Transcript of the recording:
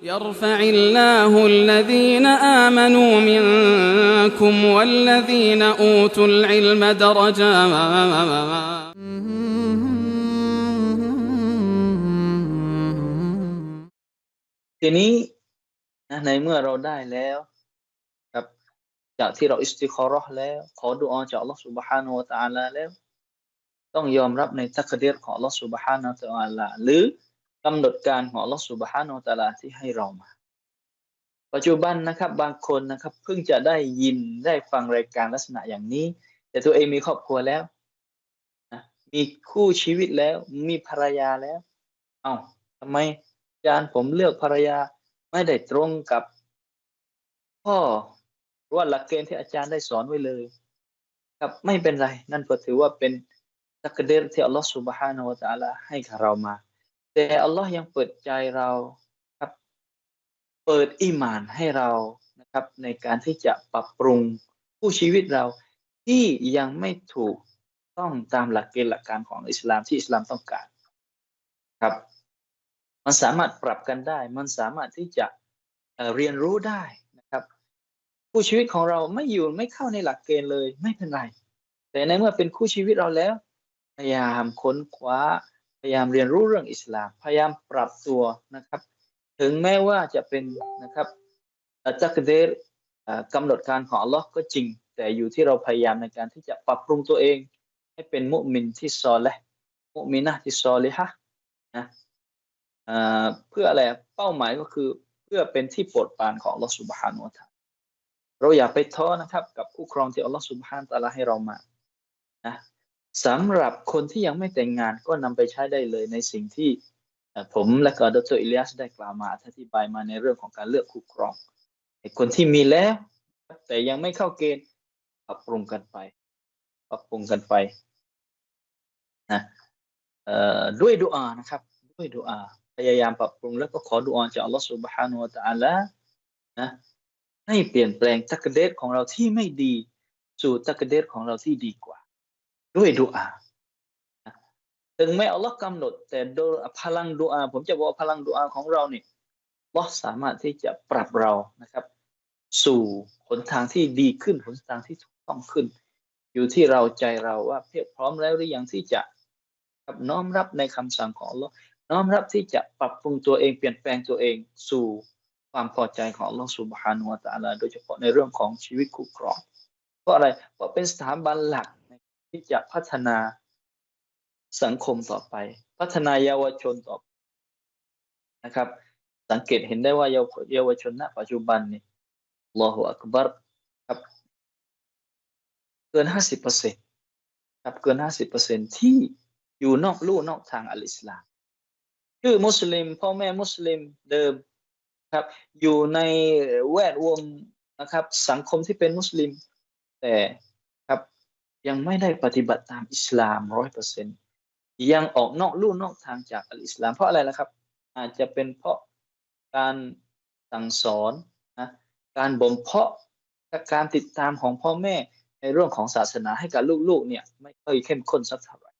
يرفع الله الذين آمنوا منكم والذين أوتوا العلم درجات ทีนี้นะในเมื่อเราได้แล้วครับจากที่เราอิสติคอเรอห์แล้ว ขอดุอาจากอัลลอฮฺ سبحانه และ تعالى แล้ว ต้องยอมรับในตักดีรของอัลลอฮฺ سبحانه และ تعالى หรือ กำหนดการของลอสุบฮานอตาลาที่ให้เรามา ปัจจุบันนะครับบางคนนะครับเพิ่งจะได้ยินได้ฟังรายการลักษณะอย่างนี้ แต่ตัวเองมีครอบครัวแล้วมีคู่ชีวิตแล้วมีภรรยาแล้ว เอา้าทำไมจารย์ผมเลือกภรรยาไม่ได้ตรงกับข้อว่าหลักเกณฑ์ที่อาจารย์ได้สอนไว้เลยครับไม่เป็นไร นั่นก็ถือว่าเป็นสักเดรที่อัลลอฮฺสุบฮานาอัลลอฮฺให้กับเรามา แต่อัลลอฮ์ยังเปิดใจเราครับ เปิดอีมานให้เรานะครับ ในการที่จะปรับปรุงผู้ชีวิตเราที่ยังไม่ถูกต้องตามหลักเกณฑ์หลักการของอิสลามที่อิสลามต้องการครับ มันสามารถปรับกันได้ มันสามารถที่จะเเรียนรู้ได้นะครับคู่ชีวิตของเราไม่อยู่ไม่เข้าในหลักเกณฑ์เลยไม่เป็นไร แต่ในเมื่อเป็นคู่ชีวิตเราแล้ว พยายามค้นคว้า พยายามเรียนรู้เรื่องอิสลาม พยายามปรับตัวนะครับ ถึงแม้ว่าจะเป็นนะครับจักรเดรกำหนดการของอัลลอฮ์ก็จริง แต่อยู่ที่เราพยายามในการที่จะปรับปรุงตัวเอง ให้เป็นมุมินที่ซอและมุมินะที่ซอลิฮะนะเพื่ออะไรเป้าหมายก็คือเพื่อเป็นที่โปรดปรานของอัลลอฮฺสุบฮานุวะตะอาลาเราอย่าไปท้อนะครับ กับคู่ครองที่อัลลอฮฺสุบฮานตะลาให้เรามานะ สำหรับคนที่ยังไม่แต่งงานก็นำไปใช้ได้เลยในสิ่งที่ผมและก็ดรอิเลียสได้กล่าวมาอธิบายมาในเรื่องของการเลือกคู่ครองคนที่มีแล้ว แต่ยังไม่เข้าเกณฑ์ปรับปรุงกันไป ปรับปรุงกันไปนะด้วยดุอานะครับ ด้วยดุอาพยายามปรับปรุงแล้วก็ขอดุอาจากอัลลอฮฺสุบฮานุวะตะอัลละนะให้เปลี่ยนแปลงตักเดตของเราที่ไม่ดี สู่ตักเดตของเราที่ดีกว่า ด้วยดุอาถึงแม้อัลลอฮ์กำหนด แต่โดยพลังดุอาผมจะบอกว่าพลังดุอาของเราเนี่ยอัลอสามารถที่จะปรับเรานะครับ สู่หนทางที่ดีขึ้นหนทางที่ถูกต้องขึ้น อยู่ที่เราใจเราว่าเพียบพร้อมแล้วหรือยังที่จะครับน้อมรับในคำสั่งของอัลลอฮ์น้อมรับที่จะปรับปรุงตัวเองเปลี่ยนแปลงตัวเองสู่ความพอใจของอัลลอฮฺสุบฮานุวะตะอาลาโดยเฉพาะในเรื่องของชีวิตคู่ครองเพราะอะไรเพราะเป็นสถาบันหลัก ที่จะพัฒนาสังคมต่อไป พัฒนาเยาวชนต่อนะครับ สังเกตเห็นได้ว่าเยาวเยาวชนณปัจจุบันนี่ลลอฮฺอักบัรครับ เกินห้าสิบเปอร์เซ็นต์ครับเกินห้าสิบเปอร์เซ็นต์ที่อยู่นอกลู่นอกทางอัลอิสลามชื่อมุสลิมพ่อแม่มุสลิมเดิมครับ อยู่ในแวดวงนะครับ สังคมที่เป็นมุสลิม แต่ ยังไม่ได้ปฏิบัติตามอิสลามร้อยเปอร์เซ็นยังออกนอกลู่นอกทางจากอัลอิสลามเพราะอะไรล่ะครับ อาจจะเป็นเพราะการสั่งสอนนะการบ่มเพาะการติดตามของพ่อแม่ในเรื่องของศาสนาให้กับลูกๆเนี่ย ไม่ค่อยเข้มข้นสักเท่าไหร่